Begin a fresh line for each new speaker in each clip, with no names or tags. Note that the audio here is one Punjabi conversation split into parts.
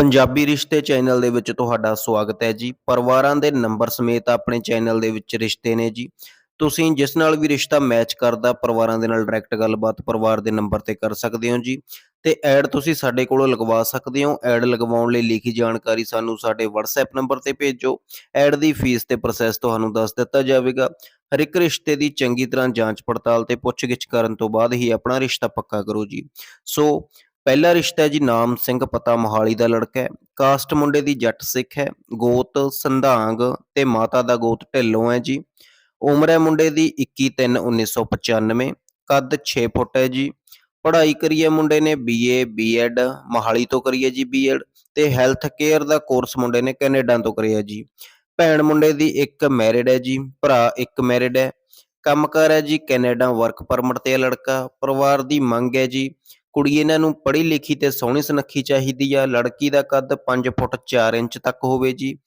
ਪੰਜਾਬੀ ਰਿਸ਼ਤੇ ਚੈਨਲ ਦੇ ਵਿੱਚ ਤੁਹਾਡਾ ਸਵਾਗਤ ਹੈ ਜੀ। ਪਰਿਵਾਰਾਂ ਦੇ ਨੰਬਰ ਸਮੇਤ ਆਪਣੇ ਚੈਨਲ ਦੇ ਵਿੱਚ ਰਿਸ਼ਤੇ ਨੇ ਜੀ। ਤੁਸੀਂ ਜਿਸ ਨਾਲ ਵੀ ਰਿਸ਼ਤਾ ਮੈਚ ਕਰਦਾ, ਪਰਿਵਾਰਾਂ ਦੇ ਨਾਲ ਡਾਇਰੈਕਟ ਗੱਲਬਾਤ ਪਰਿਵਾਰ ਦੇ ਨੰਬਰ ਤੇ ਕਰ ਸਕਦੇ ਹੋ ਜੀ। ਤੇ ਐਡ ਤੁਸੀਂ ਸਾਡੇ ਕੋਲੋਂ ਲਗਵਾ ਸਕਦੇ ਹੋ। ਐਡ ਲਗਵਾਉਣ ਲਈ ਲਿਖੀ ਜਾਣਕਾਰੀ ਸਾਨੂੰ ਸਾਡੇ WhatsApp ਨੰਬਰ ਤੇ ਭੇਜੋ। ਐਡ ਦੀ ਫੀਸ ਤੇ ਪ੍ਰੋਸੈਸ ਤੁਹਾਨੂੰ ਦੱਸ ਦਿੱਤਾ ਜਾਵੇਗਾ। ਹਰ ਇੱਕ ਰਿਸ਼ਤੇ ਦੀ ਚੰਗੀ ਤਰ੍ਹਾਂ ਜਾਂਚ ਪੜਤਾਲ ਤੇ ਪੁੱਛਗਿੱਛ ਕਰਨ ਤੋਂ ਬਾਅਦ ਹੀ ਆਪਣਾ ਰਿਸ਼ਤਾ ਪੱਕਾ ਕਰੋ ਜੀ। ਸੋ ਪਹਿਲਾ ਰਿਸ਼ਤਾ ਹੈ ਜੀ ਨਾਮ ਸਿੰਘ ਪਤਾ ਮੋਹਾਲੀ ਦਾ ਲੜਕਾ ਹੈ। ਕਾਸਟ ਮੁੰਡੇ ਦੀ ਜੱਟ ਸਿੱਖ ਹੈ। ਗੋਤ, ਸੰਧਾਂਗ ਤੇ ਮਾਤਾ ਦਾ ਗੋਤ ਢਿੱਲੋਂ ਹੈ ਜੀ। ਉਮਰ ਹੈ ਮੁੰਡੇ ਦੀ 21/3/1995 ਕੱਦ 6 ਫੁੱਟ ਹੈ ਜੀ। ਪੜ੍ਹਾਈ ਕਰੀ ਹੈ ਮੁੰਡੇ ਨੇ ਬੀਏ ਬੀਐਡ ਮੋਹਾਲੀ ਤੋਂ ਕਰੀ ਹੈ ਜੀ ਬੀਐਡ ਤੇ ਹੈਲਥ ਕੇਅਰ ਦਾ ਕੋਰਸ ਮੁੰਡੇ ਨੇ ਕੈਨੇਡਾ ਤੋਂ ਕਰਿਆ ਜੀ। ਭੈਣ ਮੁੰਡੇ ਦੀ ਇੱਕ ਮੈਰਿਡ ਹੈ ਜੀ, ਭਰਾ ਇੱਕ ਮੈਰਿਡ ਹੈ। ਕੰਮ ਕੰਮਕਾਰ ਹੈ ਜੀ ਕੈਨੇਡਾ ਵਰਕ ਪਰਮਿਟ ਤੇ ਲੜਕਾ। ਪਰਿਵਾਰ ਦੀ ਮੰਗ ਹੈ ਜੀ ਕੁੜੀ ਇਹਨਾਂ ਨੂੰ ਪੜ੍ਹੀ ਲਿਖੀ ਤੇ ਸੋਹਣੀ ਸੁਨੱਖੀ ਚਾਹੀਦੀ ਆ। ਲੜਕੀ ਦਾ ਕੱਦ 5 ਫੁੱਟ 4 ਇੰਚ ਤੱਕ ਹੋਵੇ ਜੀ।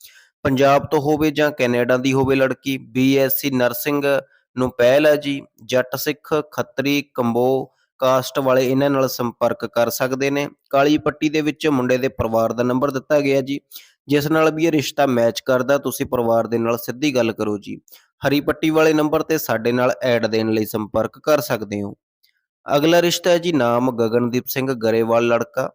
ਪੰਜਾਬ ਤੋਂ ਹੋਵੇ ਜਾਂ ਕੈਨੇਡਾ ਦੀ ਹੋਵੇ ਲੜਕੀ ਬੀਐਸਸੀ ਨਰਸਿੰਗ ਨੂੰ ਪਹਿਲ ਹੈ ਜੀ। ਜੱਟ ਸਿੱਖ, ਖੱਤਰੀ, ਕੰਬੋ ਕਾਸਟ ਵਾਲੇ ਇਹਨਾਂ ਨਾਲ ਸੰਪਰਕ ਕਰ ਸਕਦੇ ਨੇ। ਕਾਲੀ ਪੱਟੀ ਦੇ ਵਿੱਚ ਮੁੰਡੇ ਦੇ ਪਰਿਵਾਰ ਦਾ ਨੰਬਰ ਦਿੱਤਾ ਗਿਆ ਜੀ। ਜਿਸ ਨਾਲ ਵੀ ਇਹ ਰਿਸ਼ਤਾ ਮੈਚ ਕਰਦਾ, ਤੁਸੀਂ ਪਰਿਵਾਰ ਦੇ ਨਾਲ ਸਿੱਧੀ ਗੱਲ ਕਰੋ ਜੀ। ਹਰੀ ਪੱਟੀ ਵਾਲੇ ਨੰਬਰ ਤੇ ਸਾਡੇ ਨਾਲ ਐਡ ਦੇਣ ਲਈ ਸੰਪਰਕ ਕਰ ਸਕਦੇ ਹੋ। ਅਗਲਾ ਰਿਸ਼ਤਾ ਹੈ ਜੀ ਨਾਮ ਗਗਨਦੀਪ ਸਿੰਘ ਗਰੇਵਾਲ ਲੜਕਾ,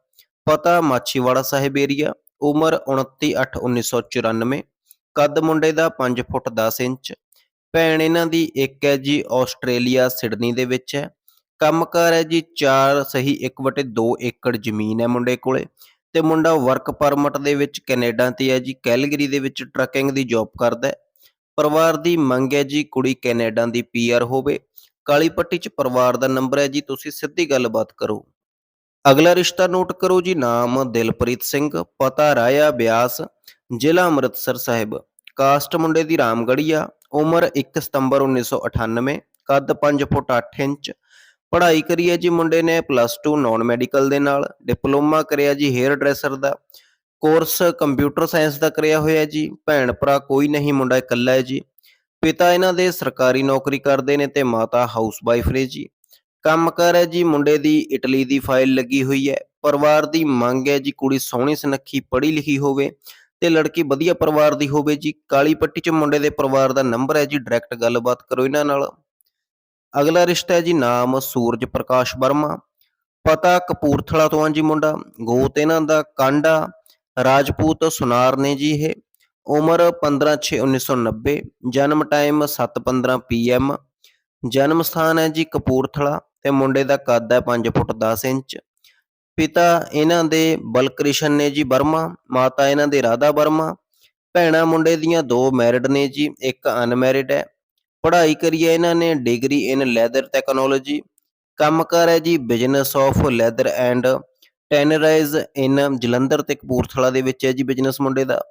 ਪਤਾ ਮਾਛੀਵਾੜਾ ਸਾਹਿਬ ਏਰੀਆ ਉਮਰ 29/8/1994 ਕੱਦ ਮੁੰਡੇ ਦਾ 5 ਫੁੱਟ 10 ਇੰਚ, ਭੈਣ ਇਹਨਾਂ ਦੀ ਇੱਕ ਹੈ ਜੀ ਆਸਟ੍ਰੇਲੀਆ ਸਿਡਨੀ ਦੇ ਵਿੱਚ ਹੈ, ਕੰਮਕਾਰ ਹੈ ਜੀ 4 ਸਹੀ 1/2 ਏਕੜ ਜ਼ਮੀਨ ਹੈ ਮੁੰਡੇ ਕੋਲੇ, ਤੇ ਮੁੰਡਾ ਵਰਕ ਪਰਮਿਟ ਦੇ ਵਿੱਚ ਕੈਨੇਡਾ ਤੇ ਹੈ ਜੀ, ਕੈਲਗਰੀ ਦੇ ਵਿੱਚ ਟਰੱਕਿੰਗ ਦੀ ਜੌਬ ਕਰਦਾ ਹੈ, ਪਰਿਵਾਰ ਦੀ ਮੰਗ ਹੈ ਜੀ ਕੁੜੀ ਕੈਨੇਡਾ ਦੀ ਪੀਆਰ ਹੋਵੇ ਕਾਲੀ ਪੱਟੀ 'ਚ ਪਰਿਵਾਰ ਦਾ ਨੰਬਰ ਹੈ ਜੀ, ਤੁਸੀਂ ਸਿੱਧੀ ਗੱਲਬਾਤ ਕਰੋ। ਅਗਲਾ ਰਿਸ਼ਤਾ ਨੋਟ ਕਰੋ ਜੀ, ਨਾਮ ਦਿਲਪ੍ਰੀਤ ਸਿੰਘ, ਪਤਾ ਰਾਇਆ ਬਿਆਸ, ਜ਼ਿਲ੍ਹਾ ਅੰਮ੍ਰਿਤਸਰ ਸਾਹਿਬ। ਕਾਸਟ ਮੁੰਡੇ ਦੀ ਰਾਮਗੜੀਆ ਉਮਰ 1 ਸਤੰਬਰ 1998 ਕੱਦ 5 ਫੁੱਟ 8 ਇੰਚ। ਪੜ੍ਹਾਈ ਕਰੀ ਹੈ ਜੀ ਮੁੰਡੇ ਨੇ ਪਲੱਸ 2 ਨਾਨ ਮੈਡੀਕਲ ਦੇ ਨਾਲ, ਡਿਪਲੋਮਾ ਕਰਿਆ ਜੀ ਹੇਅਰ ਡਰੈਸਰ ਦਾ। ਕੋਰਸ ਕੰਪਿਊਟਰ ਸਾਇੰਸ ਦਾ ਕਰਿਆ ਹੋਇਆ ਜੀ, ਭੈਣ ਭਰਾ ਕੋਈ ਨਹੀਂ, ਮੁੰਡਾ ਇਕੱਲਾ ਹੈ ਜੀ। ਪਿਤਾ ਇਹਨਾਂ ਦੇ ਸਰਕਾਰੀ ਨੌਕਰੀ ਕਰਦੇ ਨੇ ਤੇ ਮਾਤਾ ਹਾਊਸ ਵਾਈਫ ਨੇ ਜੀ। ਕੰਮ ਕਰ ਹੈ ਜੀ, ਮੁੰਡੇ ਦੀ ਇਟਲੀ ਦੀ ਫਾਈਲ ਲੱਗੀ ਹੋਈ ਹੈ। ਪਰਿਵਾਰ ਦੀ ਮੰਗ ਹੈ ਜੀ, ਕੁੜੀ ਸੋਹਣੀ ਸੁਨੱਖੀ, ਪੜ੍ਹੀ ਲਿਖੀ ਹੋਵੇ ਤੇ ਲੜਕੀ ਵਧੀਆ ਪਰਿਵਾਰ ਦੀ ਹੋਵੇ ਜੀ। ਕਾਲੀ ਪੱਟੀ 'ਚ ਮੁੰਡੇ ਦੇ ਪਰਿਵਾਰ ਦਾ ਨੰਬਰ ਹੈ ਜੀ ਡਾਇਰੈਕਟ ਗੱਲਬਾਤ ਕਰੋ ਇਹਨਾਂ ਨਾਲ। ਅਗਲਾ ਰਿਸ਼ਤਾ ਹੈ ਜੀ, ਨਾਮ ਸੂਰਜ ਪ੍ਰਕਾਸ਼ ਵਰਮਾ। ਪਤਾ ਕਪੂਰਥਲਾ ਤੋਂ ਆ ਜੀ ਮੁੰਡਾ। ਗੋਤ ਇਹਨਾਂ ਦਾ ਕਾਂਡਾ। ਰਾਜਪੂਤ ਸੁਨਾਰ ਨੇ ਜੀ ਇਹ। ਉਮਰ 15/6/1990 ਜਨਮ ਟਾਈਮ 7:15 ਪੀਐਮ ਜਨਮ ਸਥਾਨ ਹੈ ਜੀ ਕਪੂਰਥਲਾ ਤੇ ਮੁੰਡੇ ਦਾ ਕੱਦ ਹੈ 5 ਫੁੱਟ 10 ਇੰਚ। ਪਿਤਾ ਇਹਨਾਂ ਦੇ ਬਲਕ੍ਰਿਸ਼ਨ ਨੇ ਜੀ ਵਰਮਾ, ਮਾਤਾ ਇਹਨਾਂ ਦੇ ਰਾਧਾ ਵਰਮਾ, ਭੈਣਾਂ ਮੁੰਡੇ ਦੀਆਂ ਦੋ ਮੈਰਿਡ ਨੇ ਜੀ, ਇੱਕ ਅਨਮੈਰਿਡ ਹੈ। ਪੜ੍ਹਾਈ ਕਰੀ ਹੈ ਇਹਨਾਂ ਨੇ ਡਿਗਰੀ ਇਨ ਲੈਦਰ ਟੈਕਨੋਲੋਜੀ ਕੰਮ ਕਰ ਹੈ ਜੀ business of leather and tanneries in Jalandhar ਤੇ ਕਪੂਰਥਲਾ ਦੇ ਵਿੱਚ ਹੈ ਜੀ ਬਿਜ਼ਨਸ ਮੁੰਡੇ ਦਾ।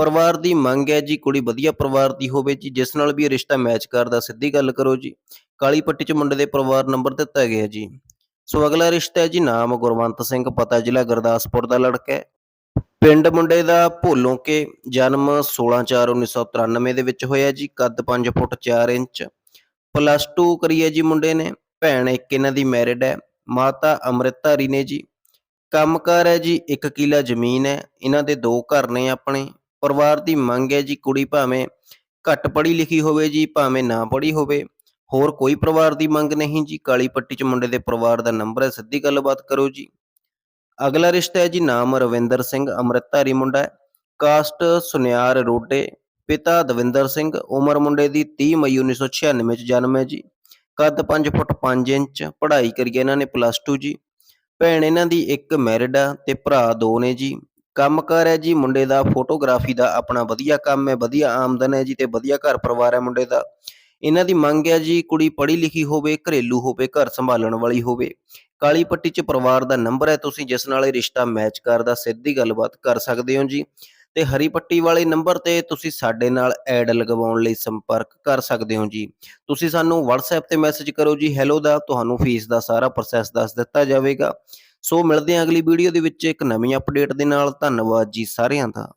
ਪਰਿਵਾਰ ਦੀ ਮੰਗ ਹੈ ਜੀ, ਕੁੜੀ ਵਧੀਆ ਪਰਿਵਾਰ ਦੀ ਹੋਵੇ ਜੀ, ਜਿਸ ਨਾਲ ਵੀ ਇਹ ਰਿਸ਼ਤਾ ਮੈਚ ਕਰਦਾ। ਸਿੱਧੀ ਗੱਲ ਕਰੋ ਜੀ, ਕਾਲੀ ਪੱਟੀ 'ਚ ਮੁੰਡੇ ਦੇ ਪਰਿਵਾਰ ਨੰਬਰ ਦਿੱਤਾ ਗਿਆ ਜੀ। ਸੋ ਅਗਲਾ ਰਿਸ਼ਤਾ ਹੈ ਜੀ, ਨਾਮ ਗੁਰਵੰਤ ਸਿੰਘ, ਪਤਾ ਜ਼ਿਲ੍ਹਾ ਗੁਰਦਾਸਪੁਰ ਦਾ ਲੜਕਾ ਹੈ। ਪਿੰਡ ਮੁੰਡੇ ਦਾ ਭੋਲੋਂ ਕੇ ਜਨਮ 16/4/1993 ਦੇ ਵਿੱਚ ਹੋਇਆ ਜੀ, ਕੱਦ 5 ਫੁੱਟ 4 ਇੰਚ। ਪਲੱਸ 2 ਕਰੀ ਹੈ ਜੀ ਮੁੰਡੇ ਨੇ, ਭੈਣ ਇੱਕ ਇਹਨਾਂ ਦੀ ਮੈਰਿਡ ਹੈ, ਮਾਤਾ ਅੰਮ੍ਰਿਤਧਾਰੀ ਨੇ ਜੀ। ਕੰਮਕਾਰ ਹੈ ਜੀ 1 ਕਿੱਲਾ ਜ਼ਮੀਨ ਹੈ, ਇਹਨਾਂ ਦੇ ਦੋ ਘਰ ਨੇ ਆਪਣੇ। ਪਰਿਵਾਰ ਦੀ ਮੰਗ ਹੈ ਜੀ ਕੁੜੀ ਭਾਵੇਂ ਘੱਟ ਪੜ੍ਹੀ ਲਿਖੀ ਹੋਵੇ ਜੀ, ਭਾਵੇਂ ਨਾ ਪੜ੍ਹੀ ਹੋਵੇ। ਹੋਰ ਕੋਈ ਪਰਿਵਾਰ ਦੀ ਮੰਗ ਨਹੀਂ ਜੀ। ਕਾਲੀ ਪੱਟੀ 'ਚ ਮੁੰਡੇ ਦੇ ਪਰਿਵਾਰ ਦਾ ਨੰਬਰ ਹੈ, ਸਿੱਧੀ ਗੱਲਬਾਤ ਕਰੋ ਜੀ। ਅਗਲਾ ਰਿਸ਼ਤਾ ਹੈ ਜੀ, ਨਾਮ ਰਵਿੰਦਰ ਸਿੰਘ, ਅੰਮ੍ਰਿਤਧਾਰੀ ਮੁੰਡਾ ਹੈ। ਕਾਸਟ ਸੁਨਿਆਰ ਰੋਡੇ, ਪਿਤਾ ਦਵਿੰਦਰ ਸਿੰਘ, ਉਮਰ ਮੁੰਡੇ ਦੀ 30 ਮਈ 1996 ਵਿੱਚ ਜਨਮ ਹੈ ਜੀ। ਕੱਦ 5 ਫੁੱਟ 5 ਇੰਚ, ਪੜ੍ਹਾਈ ਕਰੀ ਇਹਨਾਂ ਨੇ ਪਲੱਸ 2 ਜੀ। ਭੈਣ ਇਹਨਾਂ ਦੀ ਇੱਕ ਮੈਰਿਡ ਆ ਤੇ ਭਰਾ ਦੋ ਨੇ ਜੀ। ਕੰਮਕਾਰ ਹੈ ਜੀ, ਮੁੰਡੇ ਦਾ ਫੋਟੋਗ੍ਰਾਫੀ ਦਾ ਆਪਣਾ ਵਧੀਆ ਕੰਮ ਹੈ, ਵਧੀਆ ਆਮਦਨ ਹੈ ਜੀ ਤੇ ਵਧੀਆ ਘਰ ਪਰਿਵਾਰ ਹੈ ਮੁੰਡੇ ਦਾ। ਇਹਨਾਂ ਦੀ ਮੰਗ ਹੈ ਜੀ, ਕੁੜੀ ਪੜ੍ਹੀ ਲਿਖੀ ਹੋਵੇ, ਘਰੇਲੂ ਹੋਵੇ, ਘਰ ਸੰਭਾਲਣ ਵਾਲੀ ਹੋਵੇ। ਕਾਲੀ ਪੱਟੀ 'ਚ ਪਰਿਵਾਰ ਦਾ ਨੰਬਰ ਹੈ ਤੁਸੀਂ ਜਿਸ ਨਾਲ ਇਹ ਰਿਸ਼ਤਾ ਮੈਚ ਕਰਦਾ, ਸਿੱਧੀ ਗੱਲਬਾਤ ਕਰ ਸਕਦੇ ਹੋ ਜੀ। ਤੇ ਹਰੀ ਪੱਟੀ ਵਾਲੇ ਨੰਬਰ ਤੇ ਤੁਸੀਂ ਸਾਡੇ ਨਾਲ ਐਡ ਲਗਵਾਉਣ ਲਈ ਸੰਪਰਕ ਕਰ ਸਕਦੇ ਹੋ ਜੀ। ਤੁਸੀਂ ਸਾਨੂੰ WhatsApp ਤੇ ਮੈਸੇਜ ਕਰੋ ਜੀ ਹੈਲੋ ਦਾ, ਤੁਹਾਨੂੰ ਫੀਸ ਦਾ ਸਾਰਾ ਪ੍ਰੋਸੈਸ ਦੱਸ ਦਿੱਤਾ ਜਾਵੇਗਾ। ਸੋ ਮਿਲਦੇ ਹਾਂ ਅਗਲੀ ਵੀਡੀਓ ਦੇ ਵਿੱਚ ਇੱਕ ਨਵੀਂ ਅਪਡੇਟ ਦੇ ਨਾਲ। ਧੰਨਵਾਦ ਜੀ ਸਾਰਿਆਂ ਦਾ।